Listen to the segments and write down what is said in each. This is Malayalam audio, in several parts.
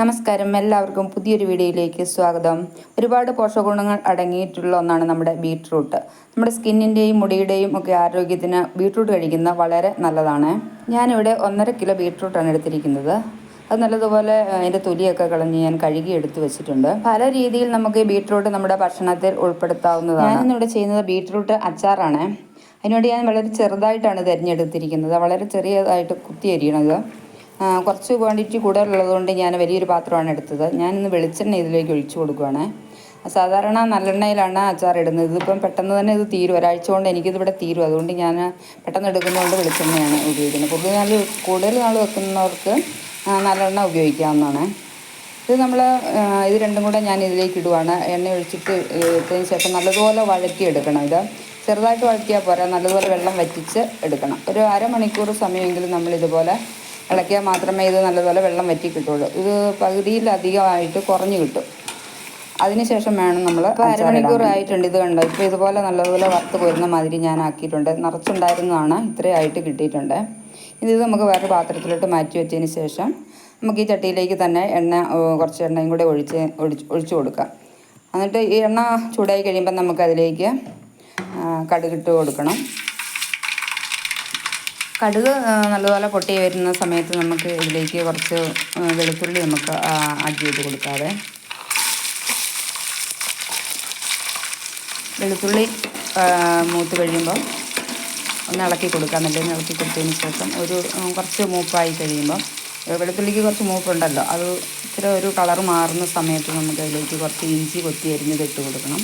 നമസ്കാരം. എല്ലാവർക്കും പുതിയൊരു വീഡിയോയിലേക്ക് സ്വാഗതം. ഒരുപാട് പോഷകഗുണങ്ങൾ അടങ്ങിയിട്ടുള്ള ഒന്നാണ് നമ്മുടെ ബീട്രൂട്ട്. നമ്മുടെ സ്കിന്നിന്റെയും മുടിയുടെയും ഒക്കെ ആരോഗ്യത്തിന് ബീട്രൂട്ട് കഴിക്കുന്ന വളരെ നല്ലതാണ്. ഞാനിവിടെ ഒന്നര കിലോ ബീട്രൂട്ടാണ് എടുത്തിരിക്കുന്നത്. അത് നല്ലതുപോലെ അതിന്റെ തൊലിയൊക്കെ കളഞ്ഞ് ഞാൻ കഴുകി എടുത്തു വെച്ചിട്ടുണ്ട്. പല രീതിയിൽ നമുക്ക് ബീട്രൂട്ട് നമ്മുടെ ഭക്ഷണത്തിൽ ഉൾപ്പെടുത്താവുന്നതാണ്. ഞാനിന്നിവിടെ ചെയ്യുന്നത് ബീട്രൂട്ട് അച്ചാറാണ്. അതിനുവേണ്ടി ഞാൻ വളരെ ചെറുതായിട്ടാണ് തിരഞ്ഞെടുത്തിരിക്കുന്നത് വളരെ ചെറിയതായിട്ട് കുത്തി അരിയണത്. കുറച്ച് ക്വാണ്ടിറ്റി കൂടുതലുള്ളതുകൊണ്ട് ഞാൻ വലിയൊരു പാത്രമാണ് എടുത്തത്. ഞാനിന്ന് വെളിച്ചെണ്ണ ഇതിലേക്ക് ഒഴിച്ചു കൊടുക്കുകയാണ് സാധാരണ നല്ലെണ്ണയിലാണ് അച്ചാർ ഇടുന്നത്. ഇതിപ്പം പെട്ടെന്ന് തന്നെ ഇത് തീരും. ഒരാഴ്ച കൊണ്ട് എനിക്കിതിവിടെ തീരും. അതുകൊണ്ട് ഞാൻ പെട്ടെന്ന് എടുക്കുന്നതുകൊണ്ട് വെളിച്ചെണ്ണയാണ് ഉപയോഗിക്കുന്നത്. കൂടുതൽ നാൾ കൂടുതൽ നാൾ വെക്കുന്നവർക്ക് നല്ലെണ്ണ ഉപയോഗിക്കാവുന്നതാണ്. ഇത് നമ്മൾ ഇത് രണ്ടും കൂടെ ഞാൻ ഇതിലേക്ക് ഇടുവാണ്. എണ്ണ ഒഴിച്ചിട്ട് ഇട്ടതിന് ശേഷം നല്ലതുപോലെ വഴറ്റിയെടുക്കണം ഇത്. ചെറുതായിട്ട് വഴറ്റിയാൽ പോരാ. നല്ലതുപോലെ വെള്ളം വറ്റിച്ച് എടുക്കണം. ഒരു അരമണിക്കൂർ സമയമെങ്കിലും നമ്മൾ ഇതുപോലെ ഇളക്കിയാൽ മാത്രമേ ഇത് നല്ലതുപോലെ വെള്ളം വറ്റി കിട്ടുള്ളൂ. ഇത് പകുതിയിലധികമായിട്ട് കുറഞ്ഞു കിട്ടും. അതിനുശേഷം വേണം നമ്മൾ അരമണിക്കൂർ ആയിട്ടുണ്ട് ഇത് കണ്ടോ? ഇപ്പോൾ ഇതുപോലെ നല്ലതുപോലെ വറുത്ത് പോരുന്ന മാതിരി ഞാൻ ആക്കിയിട്ടുണ്ട്. നിറച്ചുണ്ടായിരുന്നതാണ് ഇത്രയായിട്ട് കിട്ടിയിട്ടുണ്ട്. ഇത് നമുക്ക് വേറെ പാത്രത്തിലോട്ട് മാറ്റി വെച്ചതിന് ശേഷം നമുക്ക് ഈ ചട്ടിയിലേക്ക് തന്നെ എണ്ണ കുറച്ച് എണ്ണയും കൂടെ ഒഴിച്ച് ഒഴിച്ച് ഒഴിച്ചു കൊടുക്കാം. എന്നിട്ട് ഈ എണ്ണ ചൂടായി കഴിയുമ്പോൾ നമുക്കതിലേക്ക് കടുകിട്ട് കൊടുക്കണം. കടുക് നല്ലതുപോലെ പൊട്ടി വരുന്ന സമയത്ത് നമുക്ക് ഇതിലേക്ക് കുറച്ച് വെളുത്തുള്ളി നമുക്ക് ആഡ് ചെയ്ത് കൊടുക്കാതെ വെളുത്തുള്ളി മൂത്ത് കഴിയുമ്പോൾ ഒന്ന് ഇളക്കി കൊടുക്കാം. നല്ല ഇളക്കി കൊടുത്തതിന് ശേഷം ഒരു കുറച്ച് മൂപ്പായി കഴിയുമ്പോൾ വെളുത്തുള്ളിക്ക് കുറച്ച് മൂപ്പുണ്ടല്ലോ. അത് ഇച്ചിരി ഒരു കളർ മാറുന്ന സമയത്ത് നമുക്ക് അതിലേക്ക് കുറച്ച് ഇഞ്ചി കൊത്തി അരിഞ്ഞത് ഇട്ട് കൊടുക്കണം.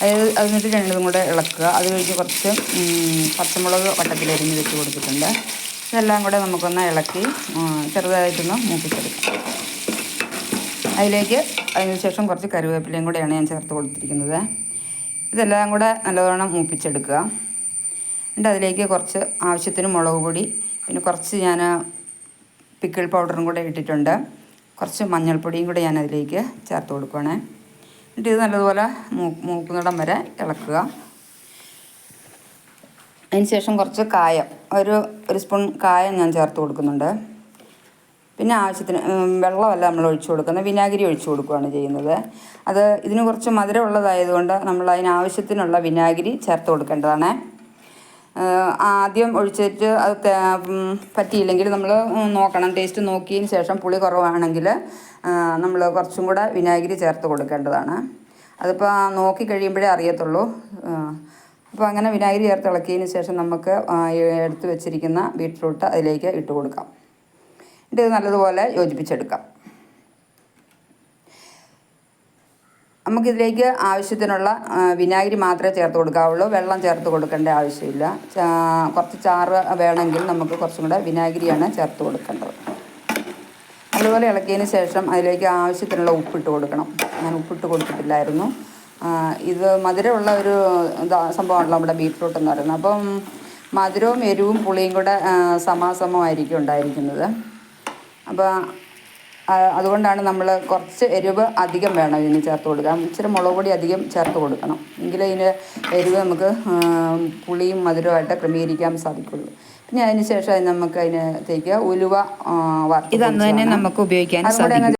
അതായത് അതിനിട്ട് രണ്ടും കൂടെ ഇളക്കുക. അത് കഴിഞ്ഞ് കുറച്ച് പച്ചമുളക് വട്ടത്തിൽ അരിഞ്ഞ് വെച്ച് കൊടുത്തിട്ടുണ്ട്. ഇതെല്ലാം കൂടെ നമുക്കൊന്ന് ഇളക്കി ചെറുതായിട്ടൊന്ന് മൂപ്പിച്ചെടുക്കാം. അതിലേക്ക് അതിനുശേഷം കുറച്ച് കറിവേപ്പിലയും കൂടെയാണ് ഞാൻ ചേർത്ത് കൊടുത്തിരിക്കുന്നത്. ഇതെല്ലാം കൂടെ നല്ലവണ്ണം മൂപ്പിച്ചെടുക്കുക. എന്നിട്ട് അതിലേക്ക് കുറച്ച് ആവശ്യത്തിന് മുളക് പൊടി പിന്നെ കുറച്ച് ഞാൻ പിക്കിൾ പൗഡറും കൂടെ ഇട്ടിട്ടുണ്ട്. കുറച്ച് മഞ്ഞൾപ്പൊടിയും കൂടെ ഞാൻ അതിലേക്ക് ചേർത്ത് കൊടുക്കുകയാണ് എന്നിട്ട് ഇത് നല്ലതുപോലെ മൂക്കുന്നിടം വരെ ഇളക്കുക. അതിന് ശേഷം കുറച്ച് കായം ഒരു ഒരു സ്പൂൺ കായം ഞാൻ ചേർത്ത് കൊടുക്കുന്നുണ്ട്. പിന്നെ ആവശ്യത്തിന് വെള്ളമല്ല നമ്മൾ ഒഴിച്ചു കൊടുക്കുന്നത് വിനാഗിരി ഒഴിച്ചു കൊടുക്കുകയാണ് ചെയ്യുന്നത്. അത് ഇതിന് കുറച്ച് മധുരമുള്ളതായതുകൊണ്ട് നമ്മൾ അതിന് ആവശ്യത്തിനുള്ള വിനാഗിരി ചേർത്ത് കൊടുക്കേണ്ടതാണ്. ആദ്യം ഒഴിച്ചിട്ട് അത് പറ്റിയില്ലെങ്കിൽ നമ്മൾ നോക്കണം. ടേസ്റ്റ് നോക്കിയതിന് ശേഷം പുളി കുറവാണെങ്കിൽ നമ്മൾ കുറച്ചും കൂടെ വിനാഗിരി ചേർത്ത് കൊടുക്കേണ്ടതാണ്. അതിപ്പോൾ നോക്കി കഴിയുമ്പോഴേ അറിയത്തുള്ളൂ. അപ്പോൾ അങ്ങനെ വിനാഗിരി ചേർത്ത് ഇളക്കിയതിന് ശേഷം നമുക്ക് എടുത്തു വെച്ചിരിക്കുന്ന ബീറ്റ്റൂട്ട് അതിലേക്ക് ഇട്ട് കൊടുക്കാം. എന്നിട്ട് നല്ലതുപോലെ യോജിപ്പിച്ചെടുക്കാം. നമുക്കിതിലേക്ക് ആവശ്യത്തിനുള്ള വിനാഗിരി മാത്രമേ ചേർത്ത് കൊടുക്കാവുള്ളൂ. വെള്ളം ചേർത്ത് കൊടുക്കേണ്ട ആവശ്യമില്ല. കുറച്ച് ചാറ് വേണമെങ്കിൽ നമുക്ക് കുറച്ചും കൂടെ വിനാഗിരിയാണ് ചേർത്ത് കൊടുക്കേണ്ടത്. അതുപോലെ ഇളക്കിയതിന് ശേഷം അതിലേക്ക് ആവശ്യത്തിനുള്ള ഉപ്പിട്ട് കൊടുക്കണം. ഞാൻ ഉപ്പിട്ട് കൊടുത്തിട്ടില്ലായിരുന്നു. ഇത് മധുരമുള്ള ഒരു സംഭവമാണല്ലോ നമ്മുടെ ബീറ്റ്റൂട്ട് എന്ന് പറയുന്നത്. അപ്പം മധുരവും എരിവും പുളിയും കൂടെ സമാസമമായിരിക്കും ഉണ്ടായിരിക്കുന്നത്. അപ്പോൾ അതുകൊണ്ടാണ് നമ്മൾ കുറച്ച് എരിവ് അധികം വേണം ഇതിന് ചേർത്ത് കൊടുക്കാം ഇച്ചിരി മുളക് പൊടി അധികം ചേർത്ത് കൊടുക്കണം. എങ്കിലേ ഇതിന് എരിവ് നമുക്ക് പുളിയും മധുരമായിട്ട് ക്രമീകരിക്കാൻ സാധിക്കുള്ളൂ. പിന്നെ അതിന് ശേഷം നമുക്ക് അതിനകത്തേക്ക് ഉലുവ വറുത്ത് ഇത് അന്ന് തന്നെ നമുക്ക് ഉപയോഗിക്കാൻ അങ്ങ്